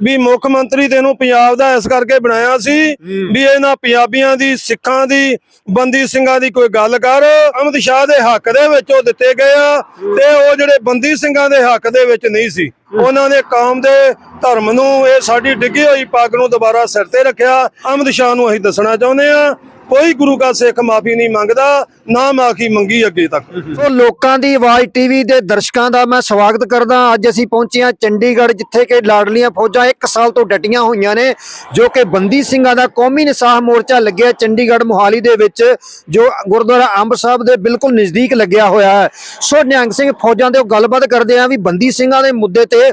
ਵੀ ਮੁੱਖ ਮੰਤਰੀ ਤੈਨੂੰ ਪੰਜਾਬ ਦਾ ਇਸ ਕਰਕੇ ਬਣਾਇਆ ਸੀ ਵੀ ਇਹਨਾਂ ਪੰਜਾਬੀਆਂ ਦੀ ਸਿੱਖਾਂ ਦੀ ਬੰਦੀ ਸਿੰਘਾਂ ਦੀ ਕੋਈ ਗੱਲ ਕਰ। ਅਮਿਤ ਸ਼ਾਹ ਦੇ ਹੱਕ ਦੇ ਵਿੱਚ ਉਹ ਦਿੱਤੇ ਗਏ ਆ ਤੇ ਉਹ ਜਿਹੜੇ ਬੰਦੀ ਸਿੰਘਾਂ ਦੇ ਹੱਕ ਦੇ ਵਿੱਚ ਨਹੀਂ ਸੀ। ਉਹਨਾਂ ਨੇ ਕੌਮ ਦੇ ਧਰਮ ਨੂੰ ਇਹ ਸਾਡੀ ਡਿੱਗੀ ਹੋਈ ਪੱਗ ਨੂੰ ਦੁਬਾਰਾ ਸਿਰ ਤੇ ਰੱਖਿਆ। ਅਮਿਤ ਸ਼ਾਹ ਨੂੰ ਅਸੀਂ ਦੱਸਣਾ ਚਾਹੁੰਦੇ ਆ ਕੋਈ ਗੁਰੂ ਕਾ ਸਿੱਖ ਮਾਫੀ ਨਹੀਂ ਮੰਗਦਾ, ਨਾ ਮਾਫੀ ਮੰਗੀ ਅੱਗੇ ਤੱਕ। ਸੋ ਲੋਕਾਂ ਦੀ ਆਵਾਜ਼ ਟੀਵੀ ਦੇ ਦਰਸ਼ਕਾਂ ਦਾ ਮੈਂ ਸਵਾਗਤ ਕਰਦਾ। ਅੱਜ ਅਸੀਂ ਪਹੁੰਚੇ ਹਾਂ ਚੰਡੀਗੜ੍ਹ, ਜਿੱਥੇ ਕਿ ਲਾਡਲੀਆਂ ਫੌਜਾਂ 1 ਸਾਲ ਤੋਂ ਡਟੀਆਂ ਹੋਈਆਂ ਨੇ, ਜੋ ਕਿ ਬੰਦੀ ਸਿੰਘਾਂ ਦਾ ਕੌਮੀ ਨਿਸਾਹ ਮੋਰਚਾ ਲੱਗਿਆ ਚੰਡੀਗੜ੍ਹ ਮੁਹਾਲੀ ਦੇ ਵਿੱਚ, ਜੋ ਗੁਰਦੁਆਰਾ ਅੰਬ ਸਾਹਿਬ ਦੇ ਬਿਲਕੁਲ ਨਜ਼ਦੀਕ ਲੱਗਿਆ ਹੋਇਆ ਹੈ। ਸੋ ਨਿਹੰਗ ਸਿੰਘ ਫੌਜਾਂ ਦੇ ਉਹ ਗੱਲਬਾਤ ਕਰਦੇ ਆ ਵੀ ਬੰਦੀ ਸਿੰਘਾਂ ਦੇ ਮੁੱਦੇ ਤੇ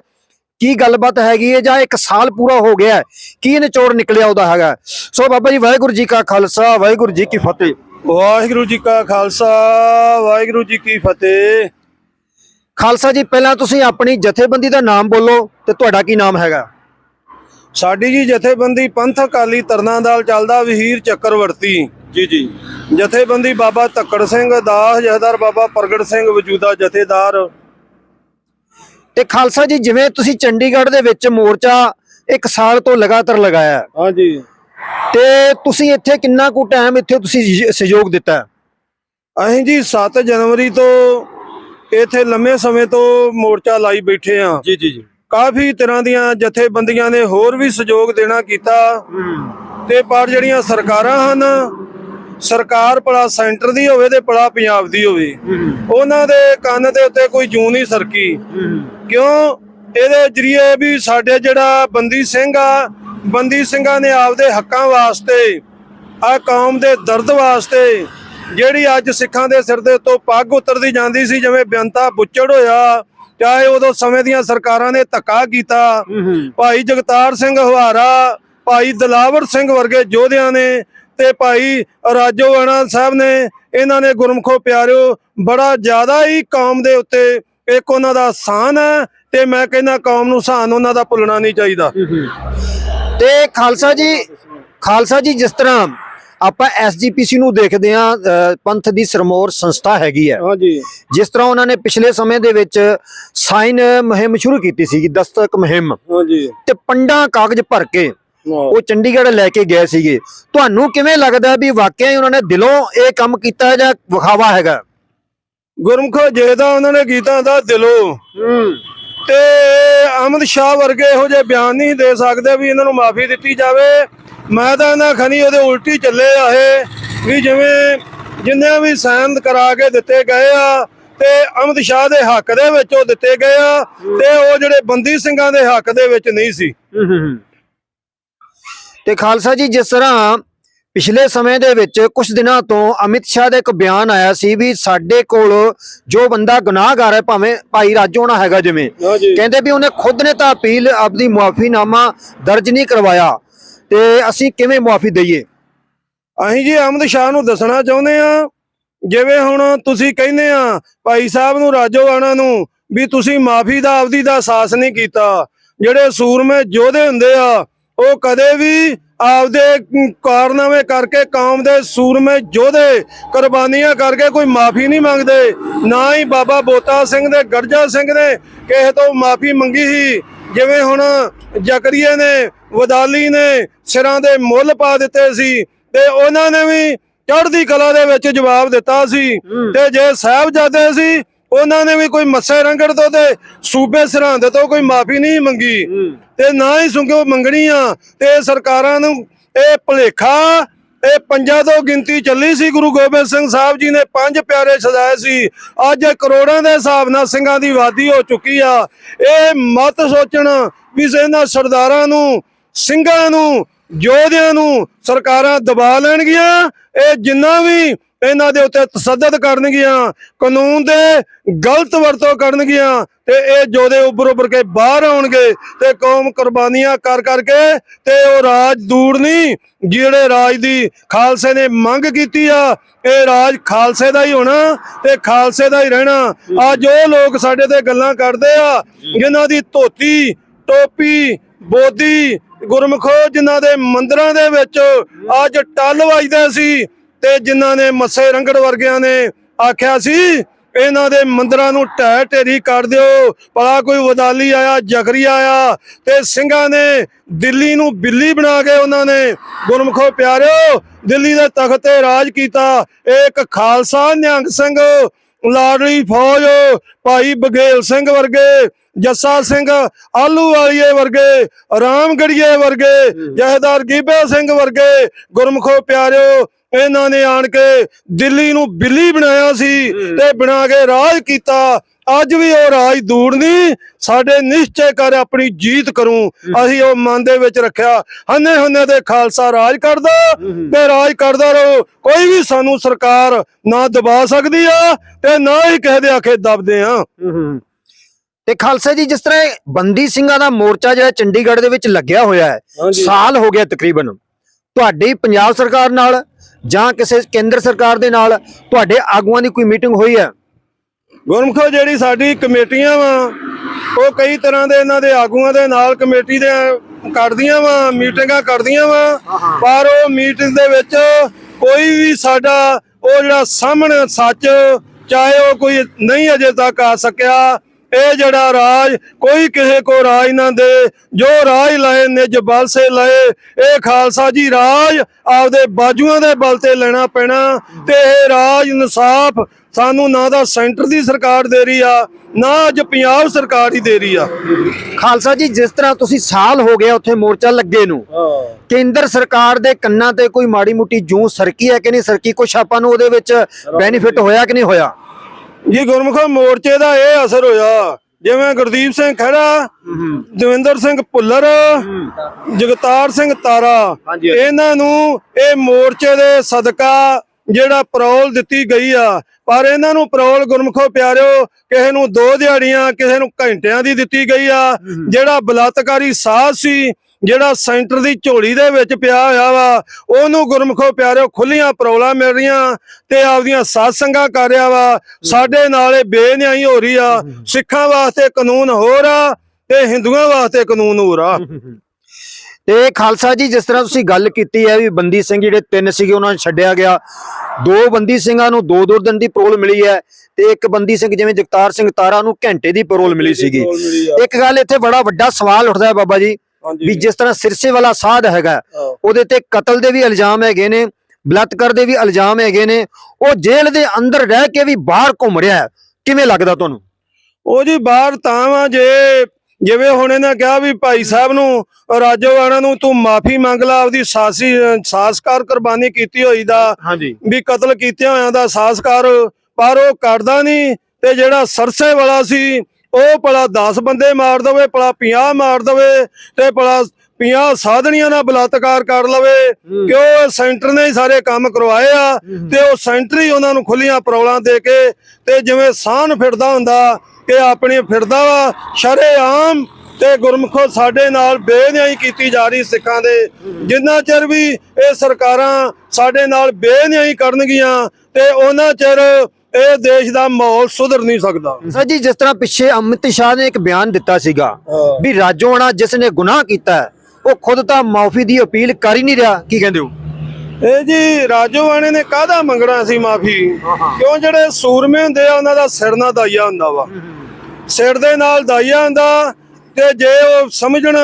ਕੀ ਗੱਲਬਾਤ ਹੈਗੀ ਹੈ? ਜਾਂ 1 ਸਾਲ ਪੂਰਾ ਹੋ ਗਿਆ ਕੀ ਨਿਚੋੜ ਨਿਕਲਿਆ ਉਹਦਾ ਹੈਗਾ? ਸੋ ਬਾਬਾ ਜੀ ਵਾਹਿਗੁਰੂ ਜੀ ਕਾ ਖਾਲਸਾ ਵਾਹਿਗੁਰੂ ਜੀ ਕੀ ਫਤਿਹ। ਵਾਹਿਗੁਰੂ ਜੀ ਕਾ ਖਾਲਸਾ ਵਾਹਿਗੁਰੂ ਜੀ ਕੀ ਫਤਿਹ। ਖਾਲਸਾ ਜੀ ਪਹਿਲਾਂ ਤੁਸੀਂ ਆਪਣੀ ਜਥੇਬੰਦੀ ਦਾ ਨਾਮ ਬੋਲੋ ਤੇ ਤੁਹਾਡਾ ਕੀ ਨਾਮ ਹੈਗਾ? ਸਾਡੀ ਜੀ ਜਥੇਬੰਦੀ ਪੰਥ ਅਕਾਲੀ ਤਰਨਾਦਲ ਚੱਲਦਾ ਵਹੀਰ ਚੱਕਰਵਰਤੀ। ਜੀ ਜੀ। ਜਥੇਬੰਦੀ ਬਾਬਾ ਧੱਕੜ ਸਿੰਘ ਦਾਸ ਜਥੇਦਾਰ ਬਾਬਾ ਪ੍ਰਗਟ ਸਿੰਘ ਵਜੂਦਾ ਜਥੇਦਾਰ। ਤੇ ਖਾਲਸਾ ਜੀ ਜਿਵੇਂ ਤੁਸੀਂ ਚੰਡੀਗੜ੍ਹ ਦੇ ਵਿੱਚ ਮੋਰਚਾ ਇੱਕ ਸਾਲ ਤੋਂ ਲਗਾਤਾਰ ਲਗਾਇਆ ਹਾਂਜੀ ਤੇ ਤੁਸੀਂ ਇੱਥੇ ਕਿੰਨਾ ਕੁ ਟਾਈਮ ਇੱਥੇ ਤੁਸੀਂ ਸਹਿਯੋਗ ਦਿੱਤਾ? ਅਸੀਂ ਜੀ 7 ਜਨਵਰੀ ਤੋਂ ਇੱਥੇ ਲੰਮੇ ਸਮੇਂ ਤੋਂ ਮੋਰਚਾ ਲਾਈ ਬੈਠੇ ਆ ਜੀ ਜੀ ਜੀ। ਕਾਫੀ ਤਰ੍ਹਾਂ ਦੀਆਂ ਜਥੇਬੰਦੀਆਂ ਨੇ ਹੋਰ ਵੀ ਸਹਿਯੋਗ ਦੇਣਾ ਕੀਤਾ। ਤੇ ਪਰ ਜਿਹੜੀਆਂ ਸਰਕਾਰਾਂ ਹਨ ਸਰਕਾਰ ਭਲਾ ਸੈਂਟਰ ਦੀ ਹੋਵੇ ਤੇ ਭਲਾ ਪੰਜਾਬ ਦੀ ਹੋਵੇ। ਉਹਨਾਂ ਦੇ ਕੰਨ ਦੇ ਉੱਤੇ ਕੋਈ ਜੂੰ ਨਹੀਂ ਸਰਕੀ। ਕਿਉਂ? ਇਹਦੇ ਜਰੀਏ ਵੀ ਸਾਡੇ ਜਿਹੜਾ ਬੰਦੀ ਸਿੰਘ ਆ ਬੰਦੀ ਸਿੰਘਾਂ ਨੇ ਆਪਦੇ ਹੱਕਾਂ ਵਾਸਤੇ ਆ ਕੌਮ ਦੇ ਦਰਦ ਵਾਸਤੇ ਜਿਹੜੀ ਅੱਜ ਸਿੱਖਾਂ ਦੇ ਸਿਰ ਦੇ ਉੱਤੋਂ ਪੱਗ ਉਤਰਦੀ ਜਾਂਦੀ ਸੀ ਜਿਵੇਂ ਬੇਅੰਤਾ ਬੁੱਚੜ ਹੋਇਆ ਚਾਹੇ ਉਦੋਂ ਸਮੇਂ ਦੀਆਂ ਸਰਕਾਰਾਂ ਨੇ ਧੱਕਾ ਕੀਤਾ ਭਾਈ ਜਗਤਾਰ ਸਿੰਘ ਹਵਾਰਾ ਭਾਈ ਦਲਾਵਰ ਸਿੰਘ ਵਰਗੇ ਯੋਧਿਆਂ ਨੇ ਤੇ ਭਾਈ ਰਾਜੋਆਣਾ ਸਾਹਿਬ ਨੇ ਇਹਨਾਂ ਨੇ ਗੁਰਮਖੋ ਪਿਆਰਿਓ ਬੜਾ ਜ਼ਿਆਦਾ ਹੀ ਕੌਮ ਦੇ ਉੱਤੇ ਇੱਕ ਉਹਨਾਂ ਦਾ ਸਾਨ ਹੈ ਤੇ ਮੈਂ ਕਹਿੰਦਾ ਕੌਮ ਨੂੰ ਸਾਨ ਉਹਨਾਂ ਦਾ ਭੁੱਲਣਾ ਨਹੀਂ ਚਾਹੀਦਾ। ਤੇ ਖਾਲਸਾ ਜੀ ਖਾਲਸਾ ਜੀ ਜਿਸ ਤਰ੍ਹਾਂ ਆਪਾਂ ਐਸਜੀਪੀਸੀ ਨੂੰ ਦੇਖਦੇ ਹਾਂ ਅ, ਪੰਥ ਦੀ ਸਰਮੋਰ ਸੰਸਥਾ ਹੈਗੀ ਹੈ। ਹਾਂਜੀ। ਜਿਸ ਤਰ੍ਹਾਂ ਉਹਨਾਂ ਨੇ ਪਿਛਲੇ ਸਮੇਂ ਦੇ ਵਿੱਚ ਸਾਈਨ ਮੁਹਿੰਮ ਸ਼ੁਰੂ ਕੀਤੀ ਸੀ ਦਸਤਕ ਮੁਹਿੰਮ। ਹਾਂਜੀ। ਤੇ ਪੰਡਾ ਕਾਗਜ਼ ਭਰ ਕੇ ਉਹ ਚੰਡੀਗੜ੍ਹ ਲੈ ਕੇ ਗਏ ਸੀਗੇ। ਤੁਹਾਨੂੰ ਕਿਵੇਂ ਲੱਗਦਾ ਵੀ ਵਾਕਿਆ ਹੀ ਉਹਨਾਂ ਨੇ ਦਿਲੋਂ ਇਹ ਕੰਮ ਕੀਤਾ ਜਾਂ ਵਿਖਾਵਾ ਹੈਗਾ? ਗੁਰਮਖੋ ਜੇ ਤਾਂ ਉਹਨਾਂ ਨੇ ਗੀਤਾਂ ਦਾ ਦਿਲੋਂ। ਤੇ ਅਹਿਮਦ ਸ਼ਾਹ ਵਰਗੇ ਇਹੋ ਜਿਹੇ ਬਿਆਨ ਨਹੀਂ ਦੇ ਸਕਦੇ ਵੀ ਇਹਨਾਂ ਨੂੰ ਮਾਫੀ ਦਿੱਤੀ ਜਾਵੇ। ਮੈਂ ਤਾਂ ਇਹਨਾਂ ਖਣੀ ਉਹਦੇ ਉਲਟੀ ਚੱਲੇ ਆ ਇਹ ਵੀ ਜਿਵੇਂ ਜਿੰਨੇ ਵੀ ਸਾਇਨ ਕਰਾ ਕੇ ਦਿੱਤੇ ਗਏ ਆ ਤੇ ਅਹਿਮਦ ਸ਼ਾਹ ਦੇ ਹੱਕ ਦੇ ਵਿੱਚ ਉਹ ਦਿੱਤੇ ਗਏ ਆ ਤੇ ਉਹ ਜਿਹੜੇ ਬੰਦੀ ਸਿੰਘਾਂ ਦੇ ਹੱਕ ਦੇ ਵਿੱਚ ਨਹੀਂ ਸੀ। ਤੇ ਖਾਲਸਾ ਜੀ ਜਿਸ ਤਰ੍ਹਾਂ ਪਿਛਲੇ ਸਮੇਂ ਦੇ ਵਿੱਚ ਕੁਝ ਦਿਨਾਂ ਤੋਂ ਅਮਿਤ ਸ਼ਾਹ ਦਾ ਇੱਕ ਬਿਆਨ ਆਇਆ ਸੀ ਵੀ ਸਾਡੇ ਕੋਲ ਜੋ ਬੰਦਾ ਗੁਨਾਹਗਾਰ ਹੈ ਭਾਵੇਂ ਭਾਈ ਰਾਜੋਣਾ ਹੈਗਾ ਜਿਵੇਂ ਕਹਿੰਦੇ ਵੀ ਉਹਨੇ ਖੁਦ ਨੇ ਤਾਂ ਅਪੀਲ ਆਪਦੀ ਮੁਆਫੀਨਾਮਾ ਦਰਜ ਨਹੀਂ ਕਰਵਾਇਆ। ਤੇ ਅਸੀਂ ਕਿਵੇਂ ਮੁਆਫੀ ਦਈਏ? ਅਸੀਂ ਜੀ ਅਹਿਮਦ ਸ਼ਾਹ ਨੂੰ ਦੱਸਣਾ ਚਾਹੁੰਦੇ ਆ ਜਿਵੇਂ ਹੁਣ ਤੁਸੀਂ ਕਹਿੰਦੇ ਆ ਭਾਈ ਸਾਹਿਬ ਨੂੰ ਰਾਜੋਆਣਾ ਨੂੰ ਵੀ ਤੁਸੀਂ ਮਾਫੀ ਦਾ ਆਪਦੀ ਦਾ ਅਹਿਸਾਸ ਨਹੀਂ ਕੀਤਾ। ਜਿਹੜੇ ਸੂਰਮੇ ਯੋਧੇ ਹੁੰਦੇ ਆ ਉਹ ਕਦੇ ਵੀ ਆਪਦੇ ਕਾਰਨਾਮੇ ਕਰਕੇ ਕੌਮ ਦੇ ਸੂਰਮੇ ਯੋਧੇ ਕੁਰਬਾਨੀਆਂ ਕਰਕੇ ਕੋਈ ਮਾਫੀ ਨਹੀਂ ਮੰਗਦੇ। ਨਾ ਹੀ ਬਾਬਾ ਬੋਤਾ ਸਿੰਘ ਦੇ ਗਰਜਾ ਸਿੰਘ ਨੇ ਕਿਸੇ ਤੋਂ ਮਾਫੀ ਮੰਗੀ ਸੀ। ਜਿਵੇਂ ਹੁਣ ਜ਼ਕਰੀਏ ਨੇ ਵਦਾਲੀ ਨੇ ਸਿਰਾਂ ਦੇ ਮੁੱਲ ਪਾ ਦਿੱਤੇ ਸੀ ਤੇ ਉਹਨਾਂ ਨੇ ਵੀ ਚੜ੍ਹਦੀ ਕਲਾ ਦੇ ਵਿੱਚ ਜਵਾਬ ਦਿੱਤਾ ਸੀ। ਤੇ ਜੇ ਸਾਹਿਬਜ਼ਾਦੇ ਸੀ ਉਹਨਾਂ ਨੇ ਵੀ ਕੋਈ ਮੱਸੇ ਰੰਗੜ ਤੋਂ ਤੇ ਸੂਬੇ ਸਰਹੰਦ ਤੋਂ ਕੋਈ ਮਾਫੀ ਨਹੀਂ ਮੰਗੀ। ਤੇ ਨਾ ਹੀ ਸੁੰਗੋ ਮੰਗਣੀ ਆ ਤੇ ਸਰਕਾਰਾਂ ਨੂੰ ਇਹ ਭੁਲੇਖਾ ਇਹ ਪੰਜਾਂ ਤੋਂ ਗਿਣਤੀ ਚੱਲੀ ਸੀ ਗੁਰੂ ਗੋਬਿੰਦ ਸਿੰਘ ਸਾਹਿਬ ਜੀ ਨੇ ਪੰਜ ਪਿਆਰੇ ਸਜਾਏ ਸੀ। ਅੱਜ ਕਰੋੜਾਂ ਦੇ ਹਿਸਾਬ ਨਾਲ ਸਿੰਘਾਂ ਦੀ ਵਾਦੀ ਹੋ ਚੁੱਕੀ ਆ। ਇਹ ਮਤ ਸੋਚਣ ਵੀ ਇਹਨਾਂ ਸਰਦਾਰਾਂ ਨੂੰ ਸਿੰਘਾਂ ਨੂੰ ਯੋਧਿਆਂ ਨੂੰ ਸਰਕਾਰਾਂ ਦਬਾ ਲੈਣਗੀਆਂ। ਇਹ ਜਿੰਨਾ ਵੀ ਇਹਨਾਂ ਦੇ ਉੱਤੇ ਤਸੱਦਦ ਕਰਨਗੀਆਂ, ਕਾਨੂੰਨ ਦੇ ਗਲਤ ਵਰਤੋਂ ਕਰਨਗੀਆਂ ਤੇ ਇਹ ਜੋਦੇ ਉੱਭਰ ਉੱਭਰ ਕੇ ਬਾਹਰ ਆਉਣਗੇ ਤੇ ਕੌਮ ਕੁਰਬਾਨੀਆਂ ਕਰ ਕਰਕੇ ਤੇ ਉਹ ਰਾਜ ਦੂਰ ਨਹੀਂ, ਜਿਹੜੇ ਰਾਜ ਦੀ ਖਾਲਸੇ ਨੇ ਮੰਗ ਕੀਤੀ ਆ, ਇਹ ਰਾਜ ਖਾਲਸੇ ਦਾ ਹੀ ਹੋਣਾ ਤੇ ਖਾਲਸੇ ਦਾ ਹੀ ਰਹਿਣਾ। ਆ ਜੋ ਲੋਕ ਸਾਡੇ ਤੇ ਗੱਲਾਂ ਕਰਦੇ ਆ, ਜਿਨ੍ਹਾਂ ਦੀ ਧੋਤੀ, ਟੋਪੀ, ਬੋਦੀ ਗੁਰਮਖੋ ਜਿਨ੍ਹਾਂ ਦੇ ਮੰਦਰਾਂ ਦੇ ਵਿੱਚ ਅੱਜ ਟੱਲ ਵੱਜਦੇ ਸੀ ਤੇ ਜਿਨ੍ਹਾਂ ਨੇ ਮੱਸੇ ਰੰਗੜ ਵਰਗਿਆਂ ਨੇ ਆਖਿਆ ਸੀ, ਇਹਨਾਂ ਦੇ ਮੰਦਰਾਂ ਨੂੰ ਢਹਿ ਢੇਰੀ ਕਰ ਦਿਓ। ਭਲਾ ਕੋਈ ਵਦਾਲੀ ਆਇਆ, ਜਗਰੀ ਆਇਆ ਤੇ ਸਿੰਘਾਂ ਨੇ ਦਿੱਲੀ ਨੂੰ ਬਿੱਲੀ ਬਣਾ ਕੇ ਉਹਨਾਂ ਨੇ ਗੁਰਮਖੋ ਪਿਆਰਿਓ, ਦਿੱਲੀ ਦੇ ਤਖਤ ਤੇ ਰਾਜ ਕੀਤਾ। ਇਹ ਇੱਕ ਖਾਲਸਾ ਨਿਹੰਗ ਸਿੰਘ, ਲਾਡਲੀ ਫੌਜ, ਭਾਈ ਬਗੇਲ ਸਿੰਘ ਵਰਗੇ, ਜੱਸਾ ਸਿੰਘ ਆਲੂ ਵਾਲੀਏ ਵਰਗੇ, ਰਾਮਗੜੀਏ ਵਰਗੇ, ਜਹਦਾਰ ਗੀਬੇ ਸਿੰਘ ਵਰਗੇ, ਗੁਰਮਖੋ ਪਿਆਰਿਓ ਇਹਨਾਂ ਨੇ ਆਣ ਕੇ ਦਿੱਲੀ ਨੂੰ ਬਿੱਲੀ ਬਣਾਇਆ ਸੀ ਤੇ ਬਣਾ ਕੇ ਰਾਜ ਕੀਤਾ। ਅੱਜ ਵੀ ਉਹ ਰਾਜ ਦੂਰ ਨਹੀਂ ਸਾਡੇ ਨਿਸ਼ਚੈ ਕਰ ਆਪਣੀ ਜੀਤ ਕਰੂੰ। ਅਸੀਂ ਉਹ ਮਨ ਦੇ ਵਿੱਚ ਰੱਖਿਆ ਹੰਨੇ ਹੰਨੇ ਤੇ ਖਾਲਸਾ ਰਾਜ ਕਰਦਾ ਤੇ ਰਾਜ ਕਰਦਾ ਰਹੋ। ਕੋਈ ਵੀ ਸਾਨੂੰ ਸਰਕਾਰ ਨਾ ਦਬਾ ਸਕਦੀ ਆ ਤੇ ਨਾ ਹੀ ਕਿਸੇ ਦੇ ਆਖੇ ਦਬਦੇ ਆ। ਤੇ ਖਾਲਸਾ ਜੀ ਜਿਸ ਤਰ੍ਹਾਂ ਬੰਦੀ ਸਿੰਘਾਂ ਦਾ ਮੋਰਚਾ ਜਿਹੜਾ ਚੰਡੀਗੜ੍ਹ ਦੇ ਵਿੱਚ ਲੱਗਿਆ ਹੋਇਆ ਹੈ। ਸਾਲ ਹੋ ਗਿਆ ਤਕਰੀਬਨ। ਤੁਹਾਡੀ ਪੰਜਾਬ ਸਰਕਾਰ ਨਾਲ ਜਾਂ ਕਿਸੇ ਕੇਂਦਰ ਸਰਕਾਰ ਦੇ ਨਾਲ ਤੁਹਾਡੇ ਆਗੂਆਂ ਦੀ ਕੋਈ ਮੀਟਿੰਗ ਹੋਈ ਹੈ? ਗੁਰਮਖੋ ਜਿਹੜੀ ਸਾਡੀ ਕਮੇਟੀਆਂ ਵਾ ਉਹ ਕਈ ਤਰ੍ਹਾਂ ਦੇ ਇਹਨਾਂ ਦੇ ਆਗੂਆਂ ਦੇ ਨਾਲ ਕਮੇਟੀ ਦੇ ਕਰਦੀਆਂ ਵਾ ਮੀਟਿੰਗਾਂ ਕਰਦੀਆਂ ਵਾ ਪਰ ਉਹ ਮੀਟਿੰਗ ਦੇ ਵਿੱਚ ਕੋਈ ਵੀ ਸਾਡਾ ਉਹ ਜਿਹੜਾ ਸਾਹਮਣੇ ਸੱਚ ਚਾਹੇ ਉਹ ਕੋਈ ਨਹੀਂ ਅਜੇ ਤੱਕ ਆ ਸਕਿਆ ਇਹ ਜਿਹੜਾ ਰਾਜ ਕੋਈ ਕਿਸੇ ਕੋ ਰਾਜ ਨਾ ਦੇ। ਜੋ ਰਾਜ ਲਏ ਨਿਜ ਬਲ ਸੇ ਲਏ। ਇਹ ਖਾਲਸਾ ਜੀ ਰਾਜ ਆਪਦੇ ਬਾਜੂਆਂ ਦੇ ਬਲ ਤੇ ਲੈਣਾ ਪੈਣਾ। ਤੇ ਇਹ ਰਾਜ ਇਨਸਾਫ ਸਾਨੂੰ ਨਾ ਦਾ ਸੈਂਟਰ ਦੀ ਸਰਕਾਰ ਦੇ ਰਹੀ ਆ ਨਾ ਅੱਜ ਪੰਜਾਬ ਸਰਕਾਰ ਹੀ ਦੇ ਰਹੀ ਆ। ਖਾਲਸਾ ਜੀ ਜਿਸ ਤਰ੍ਹਾਂ ਤੁਸੀਂ ਸਾਲ ਹੋ ਗਿਆ ਉੱਥੇ ਮੋਰਚਾ ਲੱਗੇ ਨੂੰ ਕੇਂਦਰ ਸਰਕਾਰ ਦੇ ਕੰਨਾਂ ਤੇ ਕੋਈ ਮਾੜੀ ਮੁੱਟੀ ਜੂੰ ਸਰਕੀ ਹੈ ਕਿ ਨਹੀਂ ਸਰਕੀ ਕੁਛ ਆਪਾਂ ਨੂੰ ਉਹਦੇ ਵਿੱਚ ਬੈਨੀਫਿਟ ਹੋਇਆ ਕਿ ਨਹੀਂ ਹੋਇਆ? ਜੀ ਗੁਰਮੁਖੋ ਮੋਰਚੇ ਦਾ ਇਹ ਅਸਰ ਹੋਇਆ। ਜਿਵੇਂ ਗੁਰਦੀਪ ਸਿੰਘ ਖਹਿਰਾ ਦਵਿੰਦਰ ਸਿੰਘ ਭੁੱਲਰ ਜਗਤਾਰ ਸਿੰਘ ਤਾਰਾ। ਇਹਨਾਂ ਨੂੰ ਇਹ ਮੋਰਚੇ ਦੇ ਸਦਕਾ ਜਿਹੜਾ ਪਰੋਲ ਦਿੱਤੀ ਗਈ ਆ। ਪਰ ਇਹਨਾਂ ਨੂੰ ਪਰੋਲ ਗੁਰਮੁਖੋ ਪਿਆਰਿਓ ਕਿਸੇ ਨੂੰ ਦੋ ਦਿਹਾੜੀਆਂ ਕਿਸੇ ਨੂੰ ਘੰਟਿਆਂ ਦੀ ਦਿੱਤੀ ਗਈ ਆ। ਜਿਹੜਾ ਬਲਾਤਕਾਰੀ ਸਾਧ ਸੀ ਜਿਹੜਾ ਸੈਂਟਰ ਦੀ ਝੋਲੀ ਦੇ ਵਿੱਚ ਪਿਆ ਹੋਇਆ ਵਾ ਉਹਨੂੰ ਗੁਰਮੁਖੋ ਪਿਆਰਿਓ ਖੁੱਲੀਆਂ ਪਰੋਲਾਂ ਮਿਲ ਰਹੀਆਂ ਤੇ ਆਪਦੀਆਂ ਸਾਧਸੰਗਾਂ ਕਰ ਰਿਹਾ ਵਾ। ਸਾਡੇ ਨਾਲ ਇਹ ਬੇਨਿਆਈ ਹੋ ਰਹੀ ਆ। ਸਿੱਖਾਂ ਵਾਸਤੇ ਕਾਨੂੰਨ ਹੋਰ ਆ ਤੇ ਹਿੰਦੂਆਂ ਵਾਸਤੇ ਕਾਨੂੰਨ ਹੋਰ ਆ। ਤੇ ਖਾਲਸਾ ਜੀ ਜਿਸ ਤਰ੍ਹਾਂ ਤੁਸੀਂ ਗੱਲ ਕੀਤੀ ਹੈ ਵੀ ਬੰਦੀ ਸਿੰਘ ਜਿਹੜੇ ਤਿੰਨ ਸੀਗੇ ਉਹਨਾਂ ਨੂੰ ਛੱਡਿਆ ਗਿਆ। ਦੋ ਬੰਦੀ ਸਿੰਘਾਂ ਨੂੰ ਦੋ ਦੋ ਦਿਨ ਦੀ ਪਰੋਲ ਮਿਲੀ ਹੈ ਤੇ ਇੱਕ ਬੰਦੀ ਸਿੰਘ ਜਿਵੇਂ ਜਗਤਾਰ ਸਿੰਘ ਤਾਰਾ ਨੂੰ ਘੰਟੇ ਦੀ ਪਰੋਲ ਮਿਲੀ ਸੀਗੀ। ਇੱਕ ਗੱਲ ਇੱਥੇ ਬੜਾ ਵੱਡਾ ਸਵਾਲ ਉੱਠਦਾ ਹੈ ਬਾਬਾ ਜੀ। ਵੀ ਜਿਸ ਤਰ੍ਹਾਂ ਸਿਰਸੇ ਵਾਲਾ ਸਾਧ ਹੈਗਾ ਉਹਦੇ ਤੇ ਕਤਲ ਦੇ ਵੀ ਇਲਜ਼ਾਮ ਹੈਗੇ ਨੇ ਬਲਾਤਕਾਰ ਦੇ ਵੀ ਇਲਜ਼ਾਮ ਹੈਗੇ ਨੇ ਉਹ ਜੇਲ੍ਹ ਦੇ ਅੰਦਰ ਰਹਿ ਕੇ ਵੀ ਬਾਹਰ ਘੁੰਮ ਰਿਹਾ ਕਿਵੇਂ ਲੱਗਦਾ ਤੁਹਾਨੂੰ? ਉਹ ਜੀ ਬਾਹਰ ਤਾਂ ਵਾ ਜੇ ਜਿਵੇਂ ਹੁਣ ਇਹਨਾਂ ਕਿਹਾ ਵੀ ਭਾਈ ਸਾਹਿਬ ਨੂੰ ਰਾਜੋਵਾਣਾ ਨੂੰ ਤੂੰ ਮਾਫੀ ਮੰਗ ਲਾ ਆਪਦੀ ਸਾਸੀ ਸਾਸਕਾਰ ਕੁਰਬਾਨੀ ਕੀਤੀ ਹੋਈ ਦਾ ਵੀ ਕਤਲ ਕੀਤੇ ਹੋਇਆਂ ਦਾ ਸਾਸਕਾਰ ਪਰ ਉਹ ਕਰਦਾ ਨਹੀਂ ਤੇ ਜਿਹੜਾ ਸਰਸੇ ਵਾਲਾ ਸੀ ਉਹ ਭਲਾ 10 ਬੰਦੇ ਮਾਰ ਦਵੇ ਭਲਾ 50 ਮਾਰ ਦਵੇ ਤੇ ਭਲਾ 50 ਸਾਧਨੀਆਂ ਨਾਲ ਬਲਾਤਕਾਰ ਕਰ ਲਵੇ। ਕਿਉਂ ਇਹ ਸੈਂਟਰ ਨੇ ਹੀ ਸਾਰੇ ਕੰਮ ਕਰਵਾਏ ਆ ਤੇ ਉਹ ਸੈਂਟਰ ਹੀ ਉਹਨਾਂ ਨੂੰ ਖੁੱਲੀਆਂ ਪਰੌਲਾਂ ਦੇ ਕੇ ਤੇ ਜਿਵੇਂ ਸਾਹਨ ਫਿਰਦਾ ਹੁੰਦਾ ਕਿ ਆਪਣੀ ਫਿਰਦਾ ਵਾ ਸ਼ਰੇਆਮ ਤੇ ਗੁਰਮਖੋ ਸਾਡੇ ਨਾਲ ਬੇਨਿਆਈ ਕੀਤੀ ਜਾ ਰਹੀ ਸਿੱਖਾਂ ਦੇ। ਜਿੰਨਾ ਚਿਰ ਵੀ ਇਹ ਸਰਕਾਰਾਂ ਸਾਡੇ ਨਾਲ ਬੇਨਿਆਈ ਕਰਨਗੀਆਂ ਤੇ ਉਹਨਾਂ ਚਿਰ ਇਹ ਦੇਸ਼ ਦਾ ਮਾਹੌਲ ਸੁਧਰ ਨਹੀਂ ਸਕਦਾ। ਸਰ ਜੀ ਜਿਸ ਤਰ੍ਹਾਂ ਪਿੱਛੇ ਅਮਿਤ ਸ਼ਾਹ ਨੇ ਇੱਕ ਬਿਆਨ ਦਿੱਤਾ ਸੀਗਾ ਵੀ ਰਾਜੋਆਣਾ ਜਿਸ ਨੇ ਗੁਨਾਹ ਕੀਤਾ ਉਹ ਖੁਦ ਤਾਂ ਮਾਫੀ ਦੀ ਅਪੀਲ ਕਰ ਹੀ ਨਹੀਂ ਰਿਹਾ। ਕੀ ਕਹਿੰਦੇ ਹੋ? ਇਹ ਜੀ ਰਾਜੋਵਾਣੇ ਨੇ ਕਾਹਦਾ ਮੰਗਣਾ ਸੀ ਮਾਫੀ? ਕਿਉਂ ਜਿਹੜੇ ਸੂਰਮੇ ਹੁੰਦੇ ਆ ਉਹਨਾਂ ਦਾ ਸਿਰ ਨਾਲ ਦਾਈਆ ਹੁੰਦਾ ਵਾ। ਸਿਰ ਦੇ ਨਾਲ ਦਾਈਆ ਹੁੰਦਾ ਤੇ ਜੇ ਉਹ ਸਮਝਣ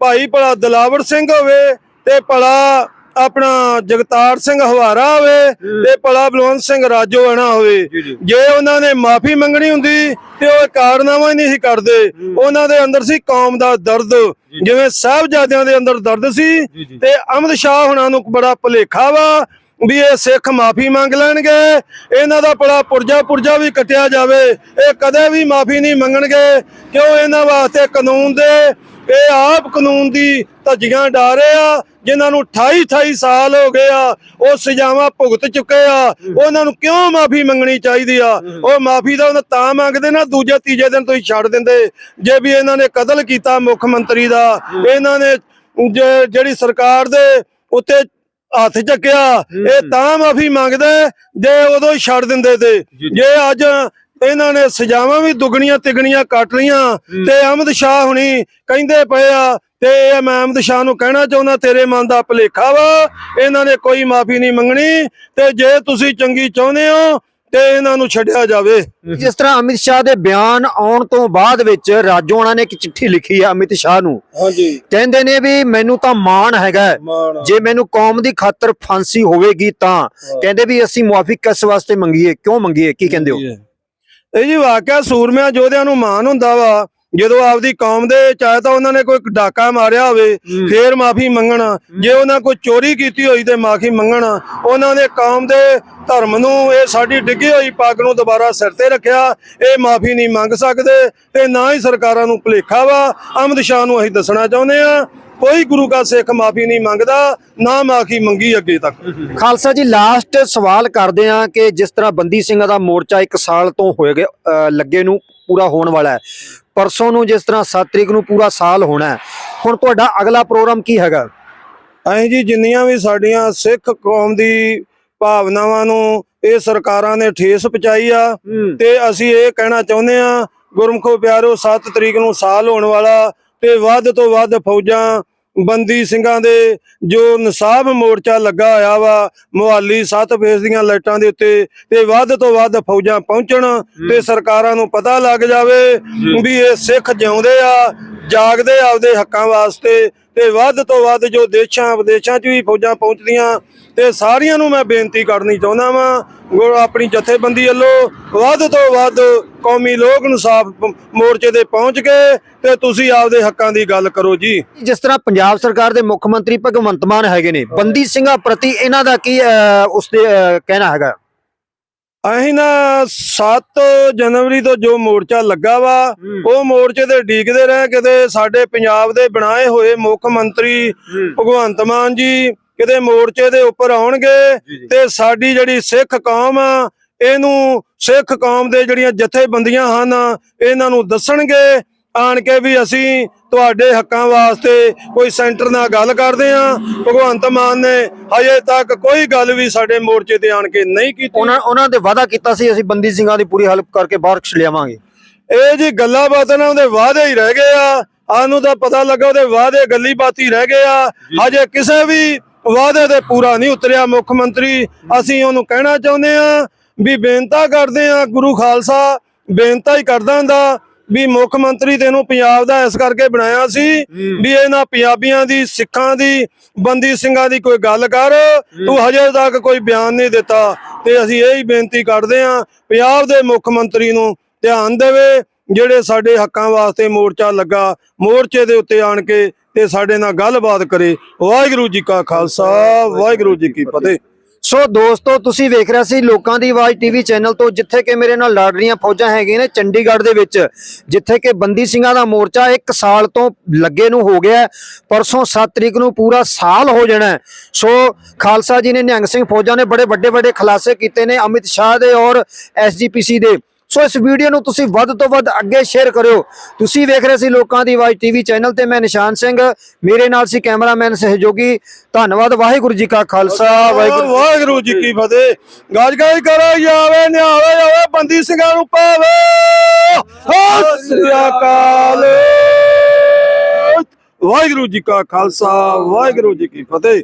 ਭਾਈ ਭਲਾ ਦਲਾਵਰ ਸਿੰਘ ਹੋਵੇ ਤੇ ਭਲਾ ਆਪਣਾ ਜਗਤਾਰ ਸਿੰਘ ਹਵਾਰਾ ਹੋਵੇ ਤੇ ਭਲਾ ਬਲਵੰਤ ਸਿੰਘ ਰਾਜੋਆਣਾ ਹੋਵੇ। ਜੇ ਉਹਨਾਂ ਨੇ ਮਾਫੀ ਮੰਗਣੀ ਹੁੰਦੀ ਤੇ ਉਹ ਕਾਰਨਾਮਾ ਹੀ ਨਹੀਂ ਸੀ ਕਰਦੇ। ਉਹਨਾਂ ਦੇ ਅੰਦਰ ਸੀ ਕੌਮ ਦਾ ਦਰਦ। ਜਿਵੇਂ ਸਾਹਿਬਜ਼ਾਦਿਆਂ ਦੇ ਅੰਦਰ ਦਰਦ ਸੀ ਤੇ ਅਹਿਮਦ ਸ਼ਾਹ ਹੁਣਾਂ ਨੂੰ ਬੜਾ ਭੁਲੇਖਾ ਵਾ ਵੀ ਇਹ ਸਿੱਖ ਮਾਫੀ ਮੰਗ ਲੈਣਗੇ, ਇਹਨਾਂ ਦਾ ਬੜਾ ਪੁਰਜਾ ਪੁਰਜਾ ਵੀ ਕੱਟਿਆ ਜਾਵੇ। ਇਹ ਕਦੇ ਵੀ ਮਾਫੀ ਨਹੀਂ ਮੰਗਣਗੇ, ਕਿਉਂ ਇਹਨਾਂ ਵਾਸਤੇ ਕਾਨੂੰਨ ਦੇ? ਇਹ ਆਪ ਕਾਨੂੰਨ ਦੀ ਧੱਜੀਆਂ ਡਾਰੇ ਆ, ਜਿਨ੍ਹਾਂ ਨੂੰ 28 28 ਸਾਲ ਹੋ ਗਏ ਆ, ਉਹ ਸਜ਼ਾਵਾਂ ਭੁਗਤ ਚੁੱਕੇ ਆ। ਉਹਨਾਂ ਨੂੰ ਕਿਉਂ ਮਾਫੀ ਮੰਗਣੀ ਚਾਹੀਦੀ ਆ? ਉਹ ਮਾਫੀ ਦਾ ਉਹਨਾਂ ਤਾਂ ਮੰਗਦੇ ਨਾ, ਦੂਜੇ ਤੀਜੇ ਦਿਨ ਤੁਸੀਂ ਛੱਡ ਦਿੰਦੇ। ਜੇ ਵੀ ਇਹਨਾਂ ਨੇ ਕਤਲ ਕੀਤਾ ਮੁੱਖ ਮੰਤਰੀ ਦਾ, ਇਹਨਾਂ ਨੇ ਜਿਹੜੀ ਸਰਕਾਰ ਦੇ ਉੱਤੇ ਹੱਥ ਚੱਕਿਆ। ਇਹ ਤਾਂ ਮਾਫੀ ਮੰਗਦਾ ਜੇ ਉਦੋਂ ਹੀ ਛੱਡ ਦਿੰਦੇ ਤੇ। ਜੇ ਅੱਜ ਇਹਨਾਂ ਨੇ ਸਜ਼ਾਵਾਂ ਵੀ ਦੁਗਣੀਆਂ ਤਿਗਣੀਆਂ ਕੱਟ ਲੀਆਂ ਤੇ ਅਹਿਮਦ ਸ਼ਾਹ ਹੁਣੀ ਕਹਿੰਦੇ ਪਏ ਆ ਤੇ ਇਹ ਮੈਂ ਅਹਿਮਦ ਸ਼ਾਹ ਨੂੰ ਕਹਿਣਾ ਚਾਹੁੰਦਾ ਤੇਰੇ ਮਨ ਦਾ ਭੁਲੇਖਾ ਵਾ। ਇਹਨਾਂ ਨੇ ਕੋਈ ਮਾਫੀ ਨਹੀਂ ਮੰਗਣੀ ਤੇ ਜੇ ਤੁਸੀਂ ਚੰਗੀ ਚਾਹੁੰਦੇ ਹੋ ਤੇ ਇਹਨਾਂ ਨੂੰ ਛੱਡਿਆ ਜਾਵੇ। ਜਿਸ ਤਰ੍ਹਾਂ ਅਮਿਤ ਸ਼ਾਹ ਦੇ ਬਿਆਨ ਆਉਣ ਤੋਂ ਬਾਅਦ ਵਿੱਚ ਰਾਜੋਆਣਾ ਨੇ ਇੱਕ ਚਿੱਠੀ ਲਿਖੀ ਹੈ ਅਮਿਤ ਸ਼ਾਹ ਨੂੰ। ਹਾਂਜੀ। ਕਹਿੰਦੇ ਨੇ ਵੀ ਮੈਨੂੰ ਤਾਂ ਮਾਣ ਹੈਗਾ। ਜੇ ਮੈਨੂੰ ਕੌਮ ਦੀ ਖਾਤਰ ਫਾਂਸੀ ਹੋਵੇਗੀ ਤਾਂ। ਕਹਿੰਦੇ ਵੀ ਅਸੀਂ ਮੁਆਫੀ ਕਿਸ ਵਾਸਤੇ ਮੰਗੀਏ? ਕਿਉਂ ਮੰਗੀਏ? ਕੀ ਕਹਿੰਦੇ ਹੋ? ਇਹ ਜੀ ਵਾਕਿਆ ਸੂਰਮਿਆਂ ਯੋਧਿਆਂ ਨੂੰ ਮਾਣ ਹੁੰਦਾ ਵਾ। ਜਦੋਂ ਆਪਦੀ ਕੌਮ ਦੇ ਚਾਹੇ ਤਾਂ ਉਹਨਾਂ ਨੇ ਕੋਈ ਡਾਕਾ ਮਾਰਿਆ ਹੋਵੇ ਫੇਰ ਮਾਫੀ ਮੰਗਣਾ। ਜੇ ਉਹਨਾਂ ਕੋਈ ਚੋਰੀ ਕੀਤੀ ਹੋਈ ਤੇ ਮਾਫੀ ਮੰਗਣਾ ਉਹਨਾਂ ਨੇ ਕੌਮ ਦੇ ਧਰਮ ਨੂੰ ਇਹ ਸਾਡੀ ਡਿੱਗੀ ਹੋਈ ਪੱਗ ਨੂੰ ਦੁਬਾਰਾ ਸਿਰ ਤੇ ਰੱਖਿਆ ਇਹ ਮਾਫੀ ਨਹੀਂ ਮੰਗ ਸਕਦੇ ਤੇ ਨਾ ਹੀ ਸਰਕਾਰਾਂ ਨੂੰ ਭੁਲੇਖਾ ਵਾ। ਅਮਿਤ ਸ਼ਾਹ ਨੂੰ ਅਸੀਂ ਦੱਸਣਾ ਚਾਹੁੰਦੇ ਆ ਕੋਈ ਗੁਰੂ ਕਾ ਸਿੱਖ ਮਾਫੀ ਨਹੀਂ ਮੰਗਦਾ ਨਾ ਮਾਫੀ ਮੰਗੀ ਅੱਗੇ ਤੱਕ। ਖਾਲਸਾ ਜੀ ਲਾਸਟ ਸਵਾਲ ਕਰਦੇ ਆ ਕਿ ਜਿਸ ਤਰ੍ਹਾਂ ਬੰਦੀ ਸਿੰਘਾਂ ਦਾ ਮੋਰਚਾ 1 ਸਾਲ ਤੋਂ ਹੋਏ ਗਏ ਅ, ਲੱਗੇ ਨੂੰ ਪੂਰਾ ਹੋਣ ਵਾਲਾ ਹੈ। ਪਰਸੋਂ ਨੂੰ ਜਿਸ ਤਰ੍ਹਾਂ 7 ਤਰੀਕ ਨੂੰ ਪੂਰਾ ਸਾਲ ਹੋਣਾ ਹੁਣ ਤੁਹਾਡਾ ਅਗਲਾ ਪ੍ਰੋਗਰਾਮ ਕੀ ਹੈਗਾ? ਅਸੀਂ ਜੀ ਜਿੰਨੀਆਂ ਵੀ ਸਾਡੀਆਂ ਸਿੱਖ ਕੌਮ ਦੀ ਭਾਵਨਾਵਾਂ ਨੂੰ ਇਹ ਸਰਕਾਰਾਂ ਨੇ ਠੇਸ ਪਹੁੰਚਾਈ ਆ ਤੇ ਅਸੀਂ ਇਹ ਕਹਿਣਾ ਚਾਹੁੰਦੇ ਆ ਗੁਰਮਖੋ ਪਿਆਰੋ 7 ਤਰੀਕ ਨੂੰ ਸਾਲ ਹੋਣ ਵਾਲਾ ਤੇ ਵੱਧ ਤੋਂ ਵੱਧ ਫੌਜਾਂ ਬੰਦੀ ਸਿੰਘਾਂ ਦੇ ਜੋ ਨਸਾਬ ਮੋਰਚਾ ਲੱਗਾ ਹੋਇਆ ਵਾ ਮੁਹਾਲੀ ਸੱਤ ਫੇਸ ਦੀਆਂ ਲਾਈਟਾਂ ਦੇ ਉੱਤੇ ਤੇ ਵੱਧ ਤੋਂ ਵੱਧ ਫੌਜਾਂ ਪਹੁੰਚਣ ਤੇ ਸਰਕਾਰਾਂ ਨੂੰ ਪਤਾ ਲੱਗ ਜਾਵੇ ਵੀ ਇਹ ਸਿੱਖ ਜਿਉਂਦੇ ਆ ਜਾਗਦੇ ਆਪਦੇ ਹੱਕਾਂ ਵਾਸਤੇ ਤੇ ਵੱਧ ਤੋਂ ਵੱਧ ਜੋ ਦੇਸ਼ਾਂ ਵਿਦੇਸ਼ਾਂ 'ਚ ਵੀ ਫੌਜਾਂ ਪਹੁੰਚਦੀਆਂ ਤੇ ਸਾਰੀਆਂ ਨੂੰ ਮੈਂ ਬੇਨਤੀ ਕਰਨੀ ਚਾਹੁੰਦਾ ਵਾਂ ਆਪਣੀ ਜਥੇਬੰਦੀ ਵੱਲੋਂ ਵੱਧ ਤੋਂ ਵੱਧ ਕੌਮੀ ਲੋਕ ਇਨਸਾਫ ਮੋਰਚੇ ਤੇ ਪਹੁੰਚ ਕੇ ਤੇ ਤੁਸੀਂ ਆਪਦੇ ਹੱਕਾਂ ਦੀ ਗੱਲ ਕਰੋ ਜੀ। ਜਿਸ ਤਰ੍ਹਾਂ ਪੰਜਾਬ ਸਰਕਾਰ ਦੇ ਮੁੱਖ ਮੰਤਰੀ ਭਗਵੰਤ ਮਾਨ ਹੈਗੇ ਨੇ ਬੰਦੀ ਸਿੰਘਾਂ ਪ੍ਰਤੀ ਇਹਨਾਂ ਦਾ ਕੀ ਅ, ਉਸਦੇ ਕਹਿਣਾ ਹੈਗਾ? ਅਸੀਂ ਨਾ 7 ਜਨਵਰੀ ਤੋਂ ਜੋ ਮੋਰਚਾ ਲੱਗਾ ਵਾ ਉਹ ਮੋਰਚੇ ਤੇ ਡੀਕਦੇ ਰਹੇ ਕਿਤੇ ਸਾਡੇ ਪੰਜਾਬ ਦੇ ਬਣਾਏ ਹੋਏ ਮੁੱਖ ਮੰਤਰੀ ਭਗਵੰਤ ਮਾਨ ਜੀ ਕਿਤੇ ਮੋਰਚੇ ਦੇ ਉੱਪਰ ਆਉਣਗੇ ਤੇ ਸਾਡੀ ਜਿਹੜੀ ਸਿੱਖ ਕੌਮ ਆ ਇਹਨੂੰ ਸਿੱਖ ਕੌਮ ਦੇ ਜਿਹੜੀਆਂ ਜਥੇਬੰਦੀਆਂ ਹਨ ਇਹਨਾਂ ਨੂੰ ਦੱਸਣਗੇ ਆਣ ਕੇ ਵੀ ਅਸੀਂ ਤੁਹਾਡੇ ਹੱਕਾਂ ਵਾਸਤੇ ਕੋਈ ਸੈਂਟਰ ਨਾਲ ਗੱਲ ਕਰਦੇ ਆ ਭਗਵੰਤ ਮਾਨ ਨੇ ਹਜੇ ਤੱਕ ਕੋਈ ਗੱਲ ਵੀ ਸਾਡੇ ਮੋਰਚੇ ਤੇ ਆਣ ਕੇ ਨਹੀਂ ਕੀਤੀ। ਉਹਨਾਂ ਉਹਨਾਂ ਦੇ ਵਾਅਦਾ ਕੀਤਾ ਸੀ ਅਸੀਂ ਬੰਦੀ ਸਿੰਘਾਂ ਦੀ ਪੂਰੀ ਹੈਲਪ ਕਰਕੇ ਬਾਹਰ ਲਿਆਵਾਂਗੇ। ਇਹ ਜੀ ਗੱਲਾਂ ਬਾਤਾਂ ਨਾਲ ਉਹਦੇ ਵਾਅਦੇ ਹੀ ਰਹਿ ਗਏ ਆ। ਸਾਨੂੰ ਤਾਂ ਪਤਾ ਲੱਗਾ ਉਹਦੇ ਵਾਅਦੇ ਗੱਲੀ ਬਾਤੀ ਰਹਿ ਗਏ ਆ। ਹਜੇ ਕਿਸੇ ਵੀ ਵਾਅਦੇ ਤੇ ਪੂਰਾ ਨਹੀਂ ਉਤਰਿਆ ਮੁੱਖ ਮੰਤਰੀ। ਅਸੀਂ ਉਹਨੂੰ ਕਹਿਣਾ ਚਾਹੁੰਦੇ ਆ ਵੀ ਬੇਨਤਾ ਕਰਦੇ ਆ ਗੁਰੂ ਖਾਲਸਾ ਬੇਨਤਾ ਹੀ ਕਰਦਾ ਹੁੰਦਾ ਵੀ ਮੁੱਖ ਮੰਤਰੀ ਤੈਨੂੰ ਪੰਜਾਬ ਦਾ ਇਸ ਕਰਕੇ ਬਣਾਇਆ ਸੀ ਵੀ ਇਹਨਾਂ ਪੰਜਾਬੀਆਂ ਦੀ ਸਿੱਖਾਂ ਦੀ ਬੰਦੀ ਸਿੰਘਾਂ ਦੀ ਕੋਈ ਗੱਲ ਕਰ। ਤੂੰ ਹਜੇ ਤੱਕ ਕੋਈ ਬਿਆਨ ਨਹੀਂ ਦਿੱਤਾ ਤੇ ਅਸੀਂ ਇਹ ਹੀ ਬੇਨਤੀ ਕਰਦੇ ਆ ਪੰਜਾਬ ਦੇ ਮੁੱਖ ਮੰਤਰੀ ਨੂੰ ਧਿਆਨ ਦੇਵੇ ਜਿਹੜੇ ਸਾਡੇ ਹੱਕਾਂ ਵਾਸਤੇ ਮੋਰਚਾ ਲੱਗਾ ਮੋਰਚੇ ਦੇ ਉੱਤੇ ਆਣ ਕੇ ਤੇ ਸਾਡੇ ਨਾਲ ਗੱਲਬਾਤ ਕਰੇ। ਵਾਹਿਗੁਰੂ ਜੀ ਕਾ ਖਾਲਸਾ ਵਾਹਿਗੁਰੂ ਜੀ ਕੀ ਫਤਿਹ। ਸੋ ਦੋਸਤੋ, ਤੁਸੀਂ ਵੇਖ ਰਹੇ ਸੀ ਲੋਕਾਂ ਦੀ ਆਵਾਜ਼ ਟੀਵੀ ਚੈਨਲ ਤੋਂ, ਜਿੱਥੇ ਕਿ ਮੇਰੇ ਨਾਲ ਲੜ ਰਹੀਆਂ ਫੌਜਾਂ ਹੈਗੀਆਂ ਨੇ ਚੰਡੀਗੜ੍ਹ ਦੇ ਵਿੱਚ, ਜਿੱਥੇ ਕਿ ਬੰਦੀ ਸਿੰਘਾਂ ਦਾ ਮੋਰਚਾ 1 ਸਾਲ ਤੋਂ ਲੱਗੇ ਨੂੰ ਹੋ ਗਿਆ ਪਰਸੋਂ 7 ਤਰੀਕ ਨੂੰ ਪੂਰਾ ਸਾਲ ਹੋ ਜਾਣਾ ਸੋ ਖਾਲਸਾ ਜੀ ਨੇ ਨਿਹੰਗ ਸਿੰਘ ਫੌਜਾਂ ਨੇ ਬੜੇ ਵੱਡੇ ਵੱਡੇ ਖੁਲਾਸੇ ਕੀਤੇ ਨੇ, ਅਮਿਤ ਸ਼ਾਹ ਦੇ ਔਰ ਐਸਜੀਪੀਸੀ ਦੇ। ਸੋ ਇਸ ਵੀਡੀਓ ਨੂੰ ਤੁਸੀਂ ਵੱਧ ਤੋਂ ਵੱਧ ਅੱਗੇ ਸ਼ੇਅਰ ਕਰਿਓ। ਤੁਸੀਂ ਵੇਖ ਰਹੇ ਸੀ ਲੋਕਾਂ ਦੀ ਆਵਾਜ਼ ਟੀਵੀ ਚੈਨਲ ਤੇ, ਮੈਂ ਨਿਸ਼ਾਨ ਸਿੰਘ। ਮੇਰੇ ਨਾਲ ਸੀ ਕੈਮਰਾਮੈਨ ਸਹਿਯੋਗੀ। ਧੰਨਵਾਦ, ਵਾਹਿਗੁਰੂ ਜੀ ਕਾ ਖਾਲਸਾ, ਵਾਹਿਗੁਰੂ ਵਾਹਿਗੁਰੂ ਜੀ ਕੀ ਫਤਿਹ। ਗੱਜ ਗੱਜ ਕਰੋ ਜਾਵੇ ਨਿਆਵੇ ਜਾਵੇ ਬੰਦੀ ਸਿੰਘਾਂ ਨੂੰ ਪਾਵੇ। ਸਤਿ ਸ੍ਰੀ ਅਕਾਲ। ਵਾਹਿਗੁਰੂ ਜੀ ਕਾ ਖਾਲਸਾ, ਵਾਹਿਗੁਰੂ ਜੀ ਕੀ ਫਤਿਹ।